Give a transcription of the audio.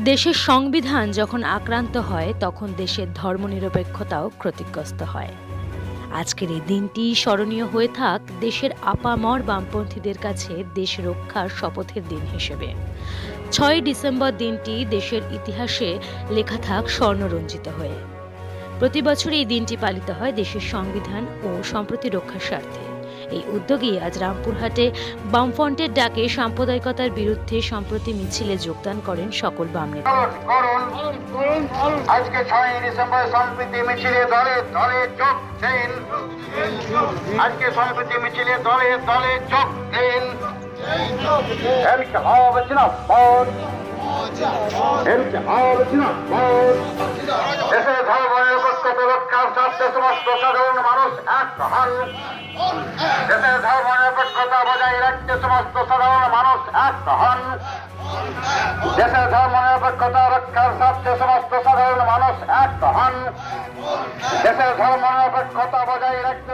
দেশের সংবিধান যখন আক্রান্ত হয়, তখন দেশের ধর্মনিরপেক্ষতাও ক্ষতিগ্রস্ত হয়। আজকের এই দিনটি স্মরণীয় হয়ে থাক দেশের আপামর বামপন্থীদের কাছে দেশ রক্ষার শপথের দিন হিসেবে। ছয় ডিসেম্বর দিনটি দেশের ইতিহাসে লেখা থাক স্বর্ণরঞ্জিত হয়ে। প্রতি বছর এই দিনটি পালিত হয় দেশের সংবিধান ও সম্প্রতি রক্ষার স্বার্থে। এই উদ্যোগেই আজ রামপুরহাটে বামফ্রন্টের ডাকে সাম্প্রদায়িকতার বিরুদ্ধে সম্প্রতি মিছিলে যোগদান করেন সকল বাম নেতা করুন করুন আজকে ছয় ডিসেম্বর সম্প্রীতি মিছিলে দলে দলে যোগ দিন আজকে সম্প্রীতি মিছিলে দলে দলে যোগ দিন انقلاب জিন্দাবাদ انقلاب জিন্দাবাদ দেশের ধর্ম নিরপেক্ষতা স্বার্থে সমস্ত সাধারণ মানুষ এক হন দেশের ধর্ম নিরপেক্ষতা বজায় রাখতে সমস্ত সাধারণ মানুষ এক হন দেশের ধর্ম নিরপেক্ষতা রক্ষার স্বার্থে সমস্ত সাধারণ মানুষ এক হন দেশের ধর্ম নিরপেক্ষতা বজায় রাখতে